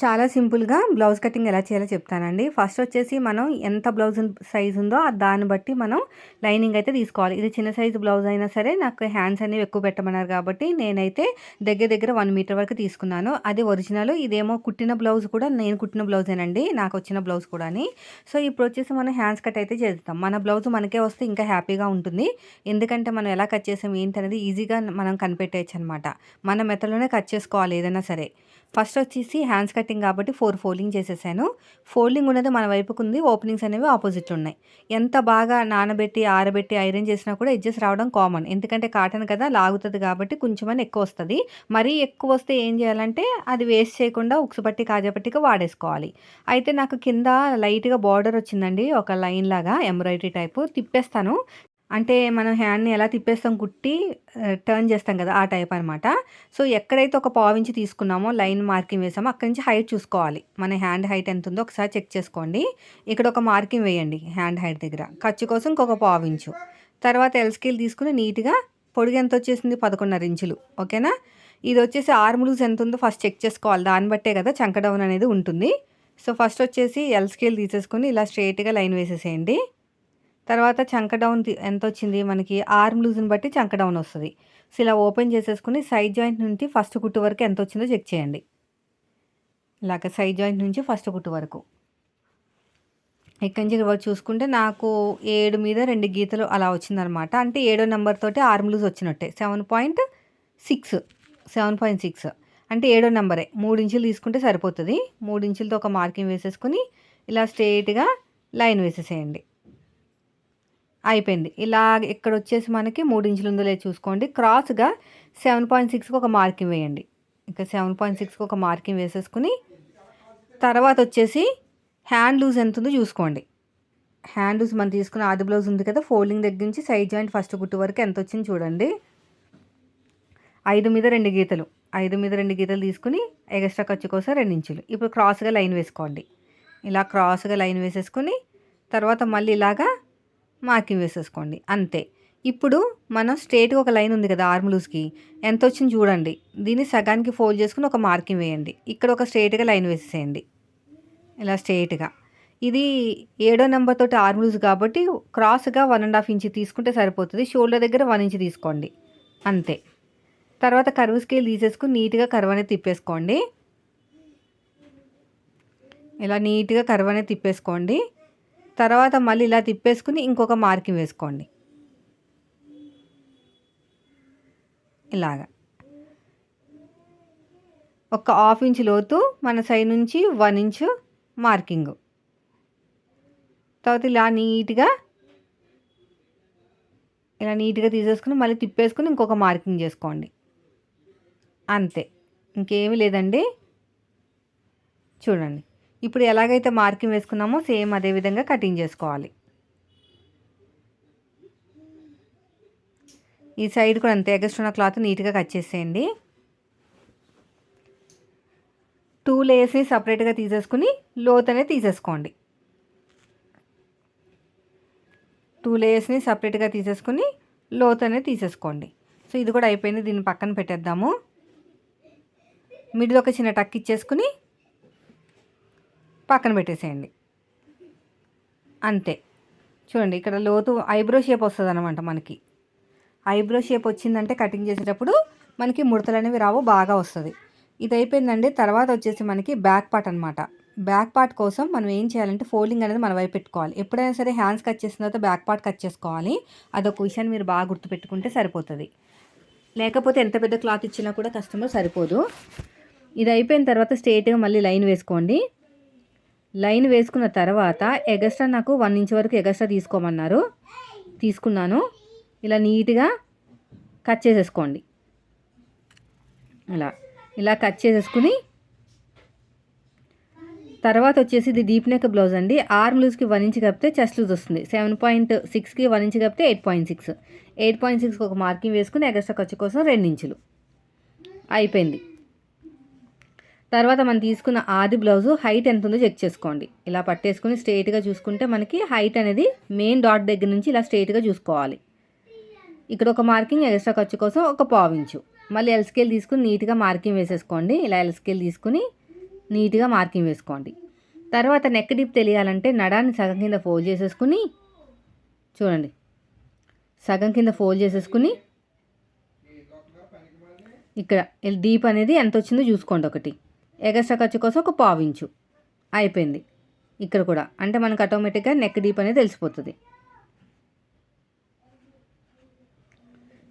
చాలా సింపుల్గా blouse cutting ఎలా చేయాలో చెప్తానండి. ఫస్ట్ వచ్చేసి మనం ఎంత బ్లౌజ్ సైజ్ ఉందో దాన్ని బట్టి మనం లైనింగ్ అయితే తీసుకోవాలి. ఇది చిన్న సైజు బ్లౌజ్ అయినా సరే నాకు హ్యాండ్స్ అనేవి ఎక్కువ పెట్టమన్నారు కాబట్టి నేనైతే దగ్గర దగ్గర వన్ మీటర్ వరకు తీసుకున్నాను. అది ఒరిజినల్ ఇదేమో కుట్టిన బ్లౌజ్ కూడా నేను కుట్టిన బ్లౌజేనండి. నాకు వచ్చిన బ్లౌజ్ కూడా సో ఇప్పుడు వచ్చేసి మనం హ్యాండ్స్ కట్ అయితే చేస్తాం మన బ్లౌజ్ మనకే వస్తే ఇంకా హ్యాపీగా ఉంటుంది. ఎందుకంటే మనం ఎలా కట్ చేసాం ఏంటనేది ఈజీగా మనం కనిపెట్టేయచ్చు అనమాట మన మెథడ్లోనే కట్ చేసుకోవాలి ఏదైనా సరే. ఫస్ట్ వచ్చేసి హ్యాండ్స్ కట్ కటింగ్ కాబట్టి ఫోర్ ఫోల్డింగ్ చేసేసాను. ఫోల్డింగ్ ఉన్నది మన వైపుకు ఉంది ఓపెనింగ్స్ అనేవి ఆపోజిట్ ఉన్నాయి. ఎంత బాగా నానబెట్టి ఆరబెట్టి ఐరన్ చేసినా కూడా ఎడ్జెస్ రావడం కామన్ ఎందుకంటే కాటన్ కదా లాగుతుంది కాబట్టి కొంచెం ఎక్కువ వస్తుంది. మరీ ఎక్కువ వస్తే ఏం చేయాలంటే అది వేస్ట్ చేయకుండా ఉక్సు పట్టి కాజపట్టిగా వాడేసుకోవాలి. అయితే నాకు కింద లైట్గా బార్డర్ వచ్చిందండి ఒక లైన్ లాగా ఎంబ్రాయిడరీ టైపు తిప్పేస్తాను. అంటే మనం హ్యాండ్ని ఎలా తిప్పేస్తాం కుట్టి టర్న్ చేస్తాం కదా ఆ టైప్ అనమాట సో ఎక్కడైతే ఒక పావించి తీసుకున్నామో లైన్ మార్కింగ్ వేసామో అక్కడి నుంచి హైట్ చూసుకోవాలి. మన హ్యాండ్ హైట్ ఎంత ఉందో ఒకసారి చెక్ చేసుకోండి. ఇక్కడ ఒక మార్కింగ్ వేయండి హ్యాండ్ హైట్ దగ్గర. ఖర్చు కోసం ఇంకొక పావించు తర్వాత ఎల్ స్కేల్ తీసుకుని నీట్గా పొడుగు ఎంత వచ్చేసింది? పదకొండున్నర ఇంచులు. ఓకేనా? ఇది వచ్చేసి ఆర్మ్ లూజ్ ఎంత ఉందో ఫస్ట్ చెక్ చేసుకోవాలి. దాన్ని బట్టే కదా చంకడౌన్ అనేది ఉంటుంది. సో ఫస్ట్ వచ్చేసి ఎల్ స్కేల్ తీసేసుకొని ఇలా స్ట్రైట్గా లైన్ వేసేసేయండి. తర్వాత చంక డౌన్ ఎంత వచ్చింది మనకి ఆర్మ్ లూజ్ని బట్టి చంక డౌన్ వస్తుంది. సో ఇలా ఓపెన్ చేసేసుకుని సైడ్ జాయింట్ నుంచి ఫస్ట్ కుట్టు వరకు ఎంత వచ్చిందో చెక్ చేయండి. ఇలాగ సైడ్ జాయింట్ నుంచి ఫస్ట్ కుట్టు వరకు. ఇక్కడి నుంచి చూసుకుంటే నాకు ఏడు మీద రెండు గీతలు అలా వచ్చిందనమాట. అంటే ఏడో నెంబర్ తోటి ఆర్మ్ లూజ్ వచ్చినట్టే. Seven point six seven point six అంటే ఏడో నెంబరే మూడు ఇంచులు తీసుకుంటే సరిపోతుంది. మూడు ఇంచులతో ఒక మార్కింగ్ వేసేసుకుని ఇలా స్ట్రేట్గా లైన్ వేసేసేయండి. అయిపోయింది. ఇలా ఇక్కడ వచ్చేసి మనకి మూడు ఇంచులు ఉందో లేదు చూసుకోండి. క్రాస్గా సెవెన్ పాయింట్ సిక్స్కి ఒక మార్కింగ్ వేయండి. ఇంకా సెవెన్ పాయింట్ సిక్స్కి ఒక మార్కింగ్ వేసేసుకుని తర్వాత వచ్చేసి హ్యాండ్ లూజ్ ఎంత ఉందో చూసుకోండి. హ్యాండ్ లూజ్ మనం తీసుకున్న ఆది బ్లౌజ్ ఉంది కదా ఫోల్డింగ్ దగ్గర నుంచి సైడ్ జాయింట్ ఫస్ట్ గుట్టు వరకు ఎంత వచ్చింది చూడండి. ఐదు మీద రెండు గీతలు. ఐదు మీద రెండు గీతలు తీసుకుని ఎక్స్ట్రా ఖర్చు కోసం రెండు ఇంచులు. ఇప్పుడు క్రాస్గా లైన్ వేసుకోండి. ఇలా క్రాస్గా లైన్ వేసేసుకుని తర్వాత మళ్ళీ ఇలాగా మార్కింగ్ వేసేసుకోండి. అంతే. ఇప్పుడు మనం స్ట్రేట్గా ఒక లైన్ ఉంది కదా ఆర్మ్ లూజ్కి ఎంత వచ్చింది చూడండి. దీన్ని సగానికి ఫోల్డ్ చేసుకుని ఒక మార్కింగ్ వేయండి. ఇక్కడ ఒక స్ట్రేట్గా లైన్ వేసేసేయండి. ఇలా స్ట్రేట్గా. ఇది ఏడో నెంబర్ తోటి ఆర్మ్ లూజ్ కాబట్టి క్రాస్గా వన్ అండ్ హాఫ్ ఇంచ్ తీసుకుంటే సరిపోతుంది. షోల్డర్ దగ్గర వన్ ఇంచ్ తీసుకోండి. అంతే. తర్వాత కర్వ్ స్కేల్ తీసేసుకుని నీట్గా కర్వ్ అనేది తిప్పేసుకోండి. ఇలా నీట్గా కర్వ్ అనేది తిప్పేసుకోండి. తర్వాత మళ్ళీ ఇలా తిప్పేసుకుని ఇంకొక మార్కింగ్ వేసుకోండి. ఇలాగా. ఒక హాఫ్ ఇంచ్ లోతు మన సైడ్ నుంచి వన్ ఇంచు మార్కింగ్. తర్వాత ఇలా నీట్గా ఇలా నీట్గా తీసేసుకుని మళ్ళీ తిప్పేసుకుని ఇంకొక మార్కింగ్ చేసుకోండి. అంతే. ఇంకేమీ లేదండి. చూడండి. ఇప్పుడు ఎలాగైతే మార్కింగ్ వేసుకున్నామో సేమ్ అదే విధంగా కటింగ్ చేసుకోవాలి. ఈ సైడ్ కూడా అంతే ఎగస్ట్రున్న క్లాత్ నీట్గా కట్ చేసేయండి. టూ లేయర్స్ని సపరేట్గా తీసేసుకుని లోత్ అనేది తీసేసుకోండి. టూ లేయర్స్ని సపరేట్గా తీసేసుకుని లోత్ అనేది తీసేసుకోండి. సో ఇది కూడా అయిపోయింది దీన్ని పక్కన పెట్టేద్దాము. మిడిలో ఒక చిన్న టక్ ఇచ్చేసుకుని పక్కన పెట్టేసేయండి. అంతే. చూడండి ఇక్కడ లోతు ఐబ్రో షేప్ వస్తుంది అనమాట మనకి. ఐబ్రో షేప్ వచ్చిందంటే కటింగ్ చేసేటప్పుడు మనకి ముడతలు అనేవి రావు బాగా వస్తుంది. ఇది అయిపోయిందండి. తర్వాత వచ్చేసి మనకి బ్యాక్ పార్ట్ అనమాట బ్యాక్ పార్ట్ కోసం మనం ఏం చేయాలంటే ఫోల్డింగ్ అనేది మన వైపు పెట్టుకోవాలి. ఎప్పుడైనా సరే హ్యాండ్స్ కట్ చేసిన తర్వాత బ్యాక్ పార్ట్ కట్ చేసుకోవాలి. అదొక విషయాన్ని మీరు బాగా గుర్తుపెట్టుకుంటే సరిపోతుంది. లేకపోతే ఎంత పెద్ద క్లాత్ ఇచ్చినా కూడా కస్టమర్ సరిపోదు. ఇది అయిపోయిన తర్వాత స్ట్రేట్గా మళ్ళీ లైన్ వేసుకోండి. లైన్ వేసుకున్న తర్వాత ఎగస్ట్రా నాకు వన్ ఇంచ్ వరకు ఎగస్ట్రా తీసుకోమన్నారు. తీసుకున్నాను. ఇలా నీట్గా కట్ చేసేసుకోండి. ఇలా ఇలా కట్ చేసేసుకుని తర్వాత వచ్చేసి ఇది డీప్ నెక్ బ్లౌజ్ అండి. ఆర్మ్ లూజ్కి వన్ ఇంచ్ కప్పితే చెస్ట్ లూజ్ వస్తుంది. సెవెన్ పాయింట్ సిక్స్కి one inch కప్పితే eight point six. Eight point సిక్స్కి ఒక మార్కింగ్ వేసుకుని ఎగస్ట్రా ఖర్చు కోసం రెండు ఇంచులు. అయిపోయింది. తర్వాత మనం తీసుకున్న ఆది బ్లౌజు హైట్ ఎంత ఉందో చెక్ చేసుకోండి. ఇలా పట్టేసుకుని స్ట్రైట్గా చూసుకుంటే మనకి హైట్ అనేది మెయిన్ డాట్ దగ్గర నుంచి ఇలా స్ట్రైట్గా చూసుకోవాలి. ఇక్కడ ఒక మార్కింగ్ ఎక్స్ట్రా ఖర్చు కోసం ఒక పావించు మళ్ళీ ఎల్ స్కేల్ తీసుకుని నీట్గా మార్కింగ్ వేసేసుకోండి. ఇలా ఎల్ స్కేల్ తీసుకుని నీట్గా మార్కింగ్ వేసుకోండి. తర్వాత నెక్ డిప్ తెలియాలంటే నడాన్ని సగం కింద ఫోల్డ్ చేసేసుకుని చూడండి. సగం కింద ఫోల్డ్ చేసేసుకుని ఇక్కడ డీప్ అనేది ఎంత వచ్చిందో చూసుకోండి ఒకటి. ఎగస్ట్రా ఖర్చు కోసం ఒక పావించు. అయిపోయింది. ఇక్కడ కూడా. అంటే మనకు ఆటోమేటిక్గా నెక్ డీప్ అనేది తెలిసిపోతుంది.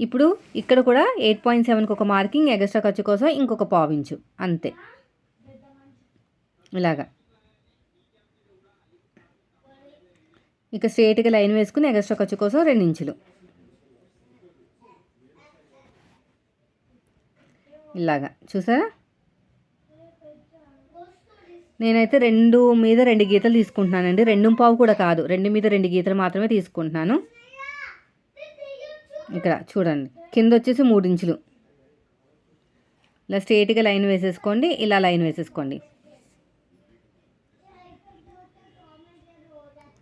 ఇప్పుడు ఇక్కడ కూడా ఎయిట్ పాయింట్ సెవెన్కి ఒక మార్కింగ్ ఎగస్ట్రా ఖర్చు కోసం ఇంకొక పావించు. అంతే. ఇలాగా. ఇక స్ట్రేట్గా లైన్ వేసుకుని ఎగస్ట్రా ఖర్చు కోసం రెండు ఇంచులు. ఇలాగా. చూసారా? నేనైతే రెండు మీద రెండు గీతలు తీసుకుంటున్నానండి. రెండు పావు కూడా కాదు. రెండు మీద రెండు గీతలు మాత్రమే తీసుకుంటున్నాను. ఇక్కడ చూడండి. కింద వచ్చేసి మూడు ఇంచులు. ఇలా స్ట్రేట్గా లైన్ వేసేసుకోండి. ఇలా లైన్ వేసేసుకోండి.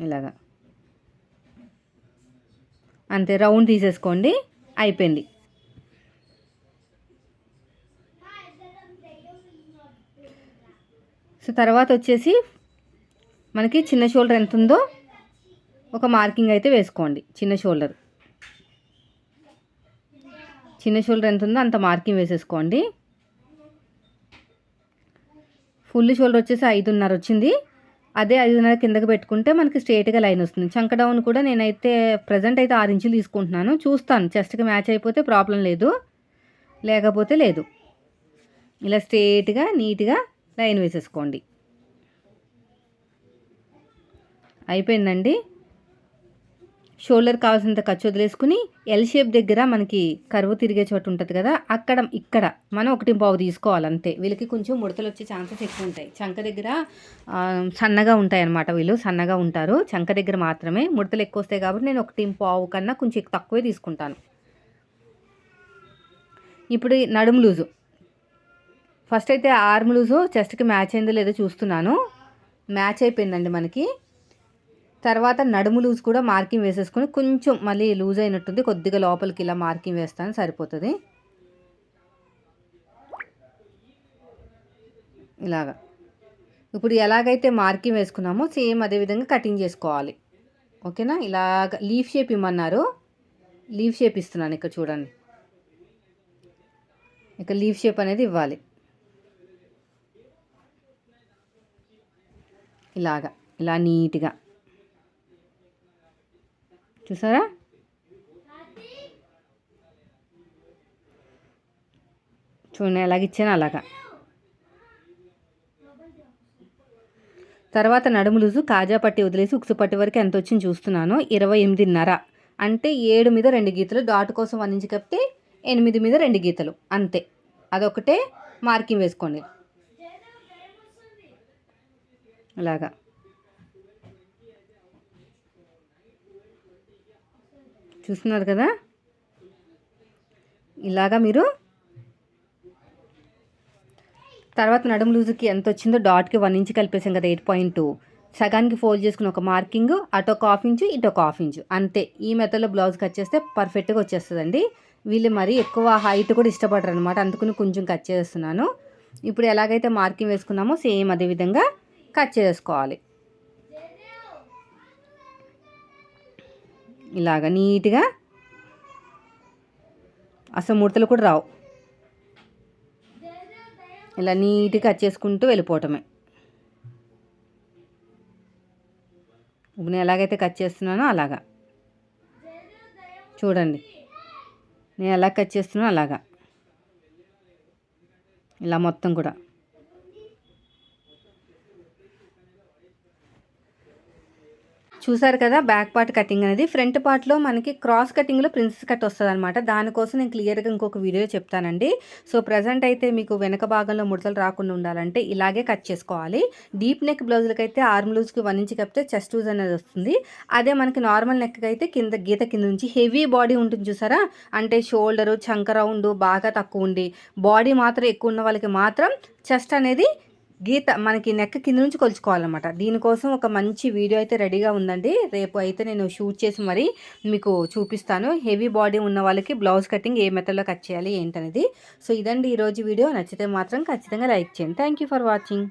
ఇలాగా. అంతే రౌండ్ తీసేసుకోండి. అయిపోయింది. సో తర్వాత వచ్చేసి మనకి చిన్న షోల్డర్ ఎంత ఉందో ఒక మార్కింగ్ అయితే వేసుకోండి చిన్న షోల్డర్. చిన్న షోల్డర్ ఎంత ఉందో అంత మార్కింగ్ వేసేసుకోండి. ఫుల్ షోల్డర్ వచ్చేసి ఐదున్నర వచ్చింది. అదే ఐదున్నర కిందకి పెట్టుకుంటే మనకి స్ట్రేట్గా లైన్ వస్తుంది. చంక డౌన్ కూడా నేనైతే ప్రజెంట్ అయితే ఆరు ఇంచులు తీసుకుంటున్నాను. చూస్తాను చెస్ట్కి మ్యాచ్ అయిపోతే ప్రాబ్లం లేదు లేకపోతే లేదు. ఇలా స్ట్రేట్గా నీట్గా లైన్ వేసేసుకోండి. అయిపోయిందండి. షోల్డర్ కావాల్సినంత ఖర్చు వదిలేసుకుని ఎల్ షేప్ దగ్గర మనకి కరువు తిరిగే చోటు ఉంటుంది కదా అక్కడ ఇక్కడ మనం ఒకటి పావు తీసుకోవాలి అంతే వీళ్ళకి కొంచెం ముడతలు వచ్చే ఛాన్సెస్ ఎక్కువ ఉంటాయి. చంక దగ్గర సన్నగా ఉంటాయి అన్నమాట వీళ్ళు సన్నగా ఉంటారు. చంక దగ్గర మాత్రమే ముడతలు ఎక్కువ వస్తాయి కాబట్టి నేను ఒకటి పావు కన్నా కొంచెం తక్కువే తీసుకుంటాను. ఇప్పుడు నడుము లూజు. ఫస్ట్ అయితే ఆర్మ్ లూజు చెస్ట్కి మ్యాచ్ అయిందో లేదో చూస్తున్నాను. మ్యాచ్ అయిపోయిందండి మనకి. తర్వాత నడుము లూజ్ కూడా మార్కింగ్ వేసేసుకొని కొంచెం మళ్ళీ లూజ్ అయినట్టుంది. కొద్దిగా లోపలికి ఇలా మార్కింగ్ వేస్తాను సరిపోతుంది. ఇలాగా. ఇప్పుడు ఎలాగైతే మార్కింగ్ వేసుకున్నామో సేమ్ అదే విధంగా కటింగ్ చేసుకోవాలి. ఓకేనా? ఇలాగ లీఫ్ షేప్ ఇమ్మన్నారు. లీఫ్ షేప్ ఇస్తున్నాను ఇక్కడ చూడండి. ఇక లీఫ్ షేప్ అనేది ఇవ్వాలి. ఇలాగా ఇలా నీట్గా. చూసారా? చూడండి ఎలాగిచ్చాను అలాగా. తర్వాత నడుము లూజు కాజా పట్టి వదిలేసి ఉక్సు పట్టి వరకు ఎంత వచ్చింది చూస్తున్నాను. ఇరవై ఎనిమిదిన్నర. అంటే ఏడు మీద రెండు గీతలు డాట్ కోసం వన్ ఇంచు కప్పితే ఎనిమిది మీద రెండు గీతలు. అంతే. అదొకటే మార్కింగ్ వేసుకోండి. అలాగా. చూస్తున్నారు కదా? ఇలాగా మీరు తర్వాత నడుము లూజుకి ఎంత వచ్చిందో డాట్కి వన్ ఇంచ్ కలిపేసాం కదా ఎయిట్ పాయింట్ టూ. సగానికి ఫోల్డ్ చేసుకుని ఒక మార్కింగ్ అటు ఒక హాఫ్ ఇంచు ఇటు ఒక హాఫ్ ఇంచు. అంతే. ఈ మెథడ్లో బ్లౌజ్ కట్ చేస్తే పర్ఫెక్ట్గా వచ్చేస్తుందండి. వీళ్ళు మరీ ఎక్కువ హైట్ కూడా ఇష్టపడరు అనమాట అందుకని కొంచెం కట్ చేస్తున్నాను. ఇప్పుడు ఎలాగైతే మార్కింగ్ వేసుకున్నామో సేమ్ అదే విధంగా కట్ చేసుకోవాలి. ఇలాగ నీట్గా అసలు ముడతలు కూడా రావు. ఇలా నీట్గా కట్ చేసుకుంటూ వెళ్ళిపోవటమే. ఇప్పుడు నేను ఎలాగైతే కట్ చేస్తున్నానో అలాగా. చూడండి. నేను ఎలా కట్ చేస్తున్నానో అలాగా. ఇలా మొత్తం కూడా. చూసారు కదా బ్యాక్ పార్ట్ కటింగ్ అనేది. ఫ్రంట్ పార్ట్లో మనకి క్రాస్ కటింగ్లో ప్రిన్సెస్ కట్ వస్తుంది అనమాట దానికోసం నేను క్లియర్గా ఇంకొక వీడియో చెప్తానండి. సో ప్రజెంట్ అయితే మీకు వెనక భాగంలో ముడతలు రాకుండా ఉండాలంటే ఇలాగే కట్ చేసుకోవాలి. డీప్ నెక్ బ్లౌజులకి అయితే ఆర్మ్ లూజ్కి వన్ ఇంచ్ కప్పితే చెస్ట్ లూజ్ అనేది వస్తుంది. అదే మనకి నార్మల్ నెక్ అయితే కింద గీత కింద నుంచి హెవీ బాడీ ఉంటుంది చూసారా? అంటే షోల్డరు చంక రౌండ్ బాగా తక్కువ ఉండి. బాడీ మాత్రం ఎక్కువ ఉన్న వాళ్ళకి మాత్రం చెస్ట్ అనేది గీత మనకి నెక్ కింద నుంచి కొలుచుకోవాలన్నమాట. దీనికోసం ఒక మంచి వీడియో అయితే రెడీగా ఉందండి. రేపు అయితే నేను షూట్ చేసి మరి మీకు చూపిస్తాను. హెవీ బాడీ ఉన్న వాళ్ళకి బ్లౌజ్ కటింగ్ ఏ మెథడ్లో కట్ చేయాలి ఏంటనేది. సో ఇదండి ఈరోజు వీడియో. నచ్చితే మాత్రం ఖచ్చితంగా లైక్ చేయండి. Thank for watching.